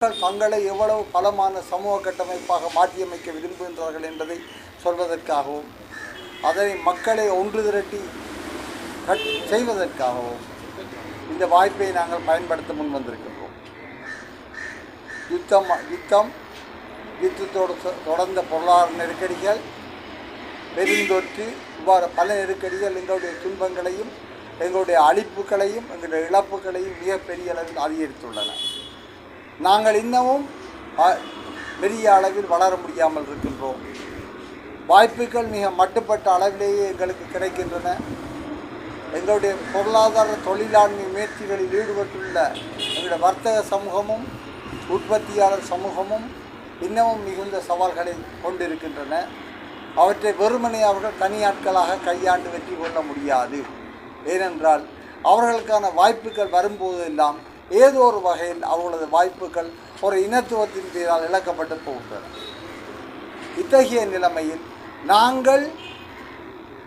மக்கள் தங்களை எவ்வளவு பலமான சமூக கட்டமைப்பாக மாற்றியமைக்க விரும்புகின்றார்கள் என்பதை சொல்வதற்காகவும் அதனை மக்களை ஒன்று திரட்டி கட் செய்வதற்காகவும் இந்த வாய்ப்பை நாங்கள் பயன்படுத்த முன் வந்திருக்கின்றோம். யுத்தம் யுத்தம் யுத்தத்தோடு தொ- தொடர்ந்த பொருளாதார நெருக்கடிகள் பெருந்தொற்று இவ்வாறு பல நெருக்கடிகள் எங்களுடைய துன்பங்களையும் எங்களுடைய அழிப்புகளையும் எங்களுடைய இழப்புகளையும் மிகப்பெரிய அளவில் அதிகரித்துள்ளன. நாங்கள் இன்னமும் பெரிய அளவில் வளர முடியாமல் இருக்கின்றோம். வாய்ப்புகள் மிக மட்டுப்பட்ட அளவிலேயே எங்களுக்கு கிடைக்கின்றன. எங்களுடைய பொருளாதார தொழிலாண்மை முயற்சிகளில் ஈடுபட்டுள்ள எங்களுடைய வர்த்தக சமூகமும் உற்பத்தியாளர் சமூகமும் இன்னமும் மிகுந்த சவால்களை கொண்டிருக்கின்றன. அவற்றை வெறுமனை அவர்கள் தனியாட்களாக கையாண்டு வெற்றி கொள்ள முடியாது. ஏனென்றால் அவர்களுக்கான வாய்ப்புகள் வரும்போதெல்லாம் ஏதோ ஒரு வகையில் அவர்களது வாய்ப்புகள் ஒரு இனத்துவத்தின் பேரால் இழக்கப்பட்டு போகின்றன. இத்தகைய நிலைமையில் நாங்கள்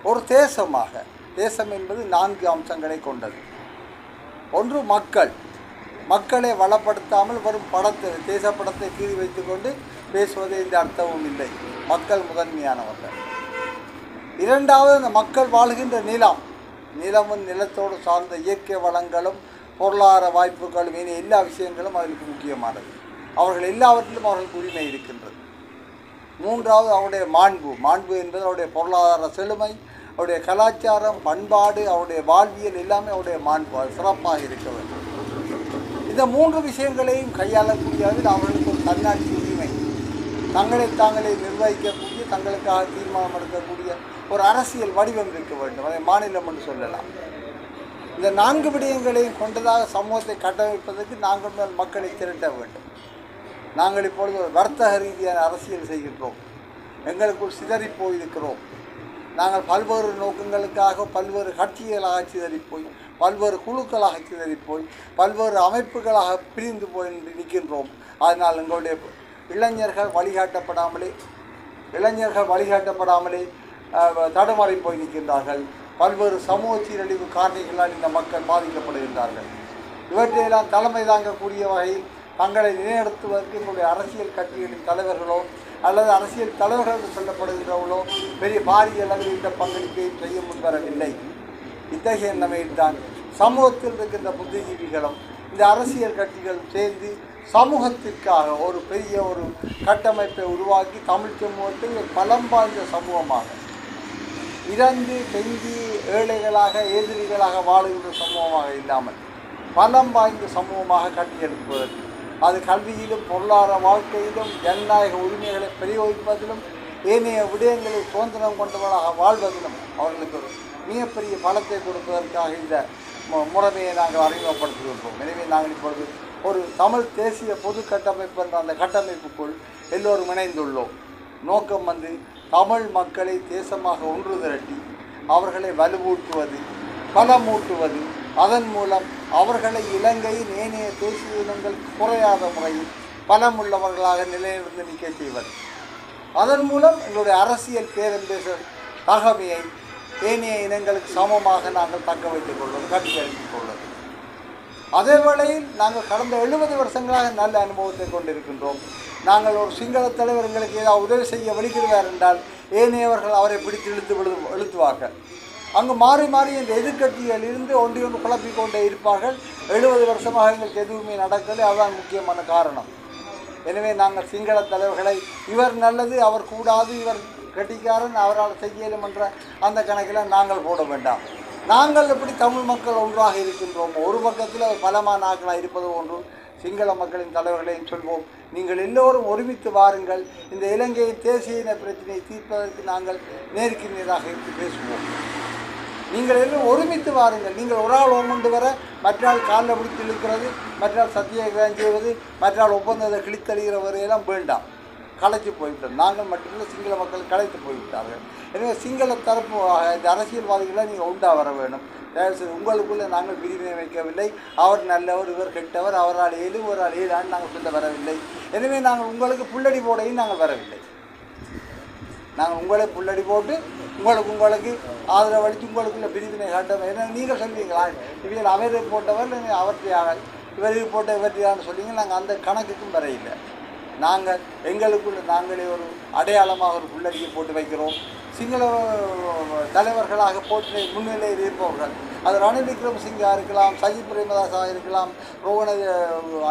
ஒரு தேசமாக தேசம் என்பது நான்கு அம்சங்களை கொண்டது. ஒன்று மக்கள். மக்களை வளப்படுத்தாமல் வரும் படத்தை தேசப்படத்தை கீழ் வைத்துக்கொண்டு பேசுவதே இந்த அர்த்தமும் இல்லை. மக்கள் முதன்மையானவர்கள். இரண்டாவது இந்த மக்கள் வாழ்கின்ற நிலம். நிலமும் நிலத்தோடு சார்ந்த இயற்கை வளங்களும் பொருளாதார வாய்ப்புகள் இனி எல்லா விஷயங்களும் அவர்களுக்கு முக்கியமானது. அவர்கள் எல்லாவற்றிலும் அவர்களுக்கு உரிமை இருக்கின்றது. மூன்றாவது அவருடைய மாண்பு. மாண்பு என்பது அவருடைய பொருளாதார செழுமை அவருடைய கலாச்சாரம் பண்பாடு அவருடைய வாழ்வியல் எல்லாமே அவருடைய மாண்பு. அது சிறப்பாக இருக்க வேண்டும். இந்த மூன்று விஷயங்களையும் கையாளக்கூடியது அவர்களுக்கு ஒரு தன்னாட்சி உரிமை. தங்களை தாங்களே நிர்வகிக்கக்கூடிய தங்களுக்காக தீர்மானம் எடுக்கக்கூடிய ஒரு அரசியல் வடிவம் இருக்க வேண்டும். அதை மாநிலம் என்று சொல்லலாம். இந்த நான்கு விடயங்களையும் கொண்டதாக சமூகத்தை கட்டமைப்பதற்கு நாங்கள் மேல் மக்களை திரட்ட வேண்டும். நாங்கள் இப்பொழுது வர்த்தக ரீதியான அரசியல் செய்கின்றோம். எங்களுக்குள் சிதறி போயிருக்கிறோம். நாங்கள் பல்வேறு நோக்கங்களுக்காக பல்வேறு கட்சிகளாக சிதறிப்போய் பல்வேறு குழுக்களாக சிதறிப்போய் பல்வேறு அமைப்புகளாக பிரிந்து போய் நிற்கின்றோம். அதனால் எங்களுடைய இளைஞர்கள் வழிகாட்டப்படாமலே இளைஞர்கள் வழிகாட்டப்படாமலே தடுமாறி போய் நிற்கின்றார்கள். பல்வேறு சமூக சீரழிவு காரணிகளால் இந்த மக்கள் பாதிக்கப்படுகின்றார்கள். இவற்றையெல்லாம் தலைமை தாங்கக்கூடிய வகையில் தங்களை நிலைநிறுத்துவதற்கு எங்களுடைய அரசியல் கட்சிகளின் தலைவர்களோ அல்லது அரசியல் தலைவர்கள் என்று சொல்லப்படுகிறவர்களோ பெரிய பாரிய அளவில் இந்த பங்களிப்பை செய்ய முன்வரவில்லை. இத்தகைய நிலைமையில்தான் சமூகத்தில் இருக்கின்ற புத்திஜீவிகளும் இந்த அரசியல் கட்சிகள் சேர்ந்து சமூகத்திற்காக ஒரு பெரிய ஒரு கட்டமைப்பை உருவாக்கி தமிழ் சமூகத்தை ஒரு பலம் வாய்ந்த சமூகமாக இறந்து பெஞ்சி ஏழைகளாக எதிரிகளாக வாழுகின்ற சமூகமாக இல்லாமல் பலம் வாய்ந்த சமூகமாக கட்டியெழுப்புவதற்கு அது கல்வியிலும் பொருளாதார வாழ்க்கையிலும் ஜனநாயக உரிமைகளை பிரயோகிப்பதிலும் ஏனைய விடயங்களை சுதந்திரம் கொண்டவர்களாக வாழ்வதிலும் அவர்களுக்கு ஒரு மிகப்பெரிய பலத்தை கொடுப்பதற்காக இந்த மு- முறைமையை நாங்கள் அறிமுகப்படுத்தியிருப்போம் எனவே நாங்கள் இப்பொழுது ஒரு தமிழ் தேசிய பொது கட்டமைப்பு என்ற அந்த கட்டமைப்புக்குள் எல்லோரும் இணைந்துள்ளோம். நோக்கம் வந்து தமிழ் மக்களை தேசமாக ஒன்று திரட்டி அவர்களை வலுவூட்டுவது பலமூட்டுவது. அதன் மூலம் அவர்களை இலங்கையின் ஏனைய தேசிய இனங்கள் குறையாத முறையில் பலமுள்ளவர்களாக நிலையிலிருந்து நிற்க செய்வது. அதன் மூலம் எங்களுடைய அரசியல் பேரம்பேச தகமையை ஏனைய இனங்களுக்கு சமமாக நாங்கள் தக்க வைத்துக் கொள்வது கட்டியெழுப்பிக் கொள்வது. அதே வேளையில் நாங்கள் கடந்த எழுபது வருஷங்களாக நல்ல அனுபவத்தை கொண்டிருக்கின்றோம். நாங்கள் ஒரு சிங்கள தலைவர் எங்களுக்கு ஏதாவது உதவி செய்ய வெளிக்கிடுவார் என்றால் ஏனையவர்கள் அவரை பிடித்து இழுத்து விழு இழுத்துவார்கள். அங்கு மாறி மாறி இந்த எதிர்க்கட்சிகள் இருந்து ஒன்றி ஒன்று குழப்பிக் கொண்டே இருப்பார்கள். எழுபது வருஷமாக எங்களுக்கு எதுவுமே நடக்கலை. அதுதான் முக்கியமான காரணம். எனவே நாங்கள் சிங்கள தலைவர்களை இவர் நல்லது அவர் கூடாது இவர் கட்டிக்காரன் அவரால் செய்யலும் என்ற அந்த கணக்கில் நாங்கள் போட வேண்டாம். நாங்கள் எப்படி தமிழ் மக்கள் ஒன்றாக இருக்கின்றோம்? ஒரு பக்கத்தில் பலமான ஆக்களாக இருப்பது ஒன்று. சிங்கள மக்களின் தலைவர்களையும் சொல்வோம். நீங்கள் எல்லோரும் ஒருமித்து வாருங்கள். இந்த இலங்கையின் தேசிய இன பிரச்சனையை தீர்ப்பதற்கு நாங்கள் நேருக்கு நேராக இருந்து பேசுவோம். நீங்கள் எல்லாம் ஒருமித்து வாருங்கள். நீங்கள் ஒரு ஆள் ஒன்று வர மற்றாள் காலில் பிடித்து இழுக்கிறது மற்றாள் சத்தியாகிரகம் செய்வது மற்றாள் ஒப்பந்தத்தை கிழித்தளிகிற வரையெல்லாம் வேண்டாம். களைத்து போய்விட்டோம் நாங்கள் மட்டுமில்லை சிங்கள மக்கள் கலைத்து போய்விட்டார்கள். எனவே சிங்கள தரப்பு இந்த அரசியல்வாதிகளை நீங்கள் உண்டா வர வேணும் தயவுசெய்து உங்களுக்குள்ளே நாங்கள் பிரிவினை வைக்கவில்லை. அவர் நல்லவர் இவர் கெட்டவர் அவரால் ஏழு ஒரு ஆள் நாங்கள் சொல்ல வரவில்லை. எனவே நாங்கள் உங்களுக்கு புள்ளடி போடையும் நாங்கள் வரவில்லை. நாங்கள் உங்களை புள்ளடி போட்டு உங்களுக்கு உங்களுக்கு ஆதரவு அளித்து உங்களுக்குள்ள பிரிவினை காட்ட ஏன்னா நீங்கள் சொல்வீங்களா? இவங்க அவரை போட்டவர் இல்லை அவற்றை போட்ட இவற்றையான்னு சொல்லிங்க நாங்கள் அந்த கணக்குக்கும் வரையில்லை. நாங்கள் எங்களுக்குள்ள நாங்களே ஒரு அடையாளமாக ஒரு புள்ளடியை போட்டு வைக்கிறோம். சிங்கள தலைவர்களாக போட்டு முன்னிலையில் இருப்பவர்கள். அது ரணில் விக்ரமசிங்கா இருக்கலாம் சஜித் பிரேமதாசா இருக்கலாம் ரோகண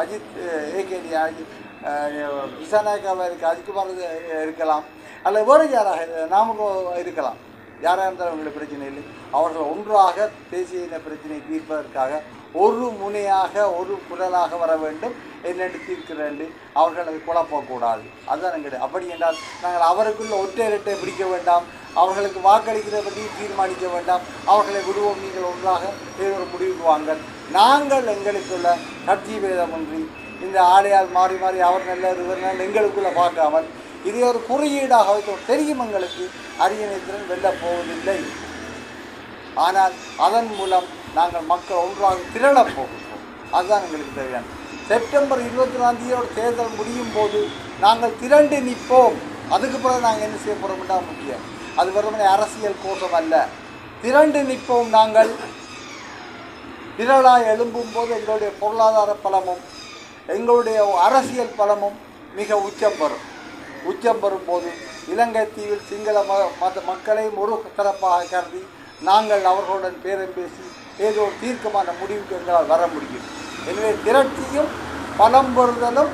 அஜித் ஏகேடி அஜித் விசாநாயக்காவாக இருக்க அஜித்குமார் இருக்கலாம். அல்லது வேறு யாராக நாம இருக்கலாம். யாராக இருந்தாலும் அவங்களுக்கு பிரச்சனை இல்லை. அவர்கள் ஒன்றாக தேசிய இன பிரச்சனையை தீர்ப்பதற்காக ஒரு முனையாக ஒரு குரலாக வர வேண்டும். என்னென்று தீர்க்கிறேன் அவர்கள் அதை குழப்பக்கூடாது. அதுதான் எங்களுடைய அப்படி என்றால் நாங்கள் அவருக்குள்ள ஒற்றை இரட்டை பிடிக்க வேண்டாம். அவர்களுக்கு வாக்களிக்கிறத பற்றி தீர்மானிக்க வேண்டாம். அவர்களை விடுவோம். நீங்கள் ஒன்றாக ஏதோ ஒரு முடிவுக்கு வாங்கள் நாங்கள் எங்களுக்குள்ள கட்சி பேதமின்றி இந்த ஆடையால் மாறி மாறி அவர் நல்ல இவர் நல்ல பார்க்காமல் இதை ஒரு குறியீடாக வைத்தோம் தெரியும் எங்களுக்கு அரியணைத்திறன் வெல்ல போவதில்லை. ஆனால் அதன் மூலம் நாங்கள் மக்கள் ஒன்றாக திரளப் போகிறோம் அதுதான் எங்களுக்கு தேவையான செப்டம்பர் இருபத்தி தேதியோட தேர்தல் முடியும் போது நாங்கள் திரண்டு நிற்போம். அதுக்கு பிறகு நாங்கள் என்ன செய்ய போகிறோம் தான் முக்கியம் அது வெறுமனே அரசியல் கோஷம் அல்ல. திரண்டு நிற்போம் நாங்கள். திரளாக எழும்பும் போது எங்களுடைய பொருளாதார பலமும் எங்களுடைய அரசியல் பலமும் மிக உச்சம் பெறும். உச்சம் பெறும் போது இலங்கை தீவில் சிங்கள ம மத மக்களையும் ஒரு தரப்பாக கருதி நாங்கள் அவர்களுடன் பேரம் பேசி ஏதோ ஒரு தீர்க்கமான முடிவுக்கு எங்களால் வர முடியும். எனவே திரட்டியும் பலம் பெறுதலும்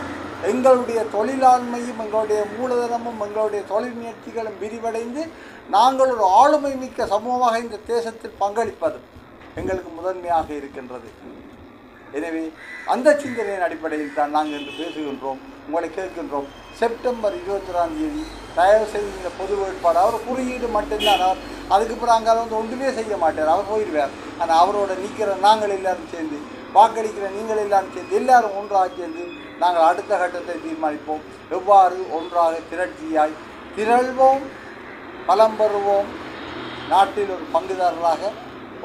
எங்களுடைய தொழிலாண்மையும் எங்களுடைய மூலதனமும் எங்களுடைய தொழில் முயற்சிகளும் விரிவடைந்து நாங்கள் ஒரு ஆளுமை மிக்க சமூகமாக இந்த தேசத்தில் பங்களிப்பதும் எங்களுக்கு முதன்மையாக இருக்கின்றது. எனவே அந்த சிந்தனையின் அடிப்படையில் தான் நாங்கள் இன்று பேசுகின்றோம் உங்களை கேட்கின்றோம். செப்டம்பர் இருபத்தொராம் தேதி தயவு செய்து இந்த பொது வேட்பாடு அவர் குறியீடு மட்டும்தான் அவர் அதுக்கு பிறகு அங்கே வந்து ஒன்றுமே செய்ய மாட்டார் அவர் போயிடுவார். ஆனால் அவரோட நிற்கிற நாங்கள் எல்லாரும் சேர்ந்து வாக்களிக்கிற நீங்கள் எல்லாம் சேர்ந்து எல்லாரும் ஒன்றாக சேர்ந்து நாங்கள் அடுத்த கட்டத்தை தீர்மானிப்போம். எவ்வாறு ஒன்றாக திரட்சியாய் திரள்வோம் பலம் பெறுவோம். நாட்டில் ஒரு பங்குதாரராக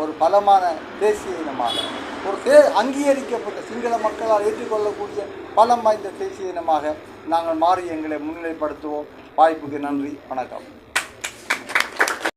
ஒரு பலமான தேசிய இனமாக ஒரு தே அங்கீகரிக்கப்பட்ட சிங்கள மக்களால் ஏற்றுக்கொள்ளக்கூடிய பலம் வாய்ந்த தேசிய இனமாக நாங்கள் மாறி எங்களை முன்னிலைப்படுத்துவோம். வாய்ப்புக்கு நன்றி வணக்கம்.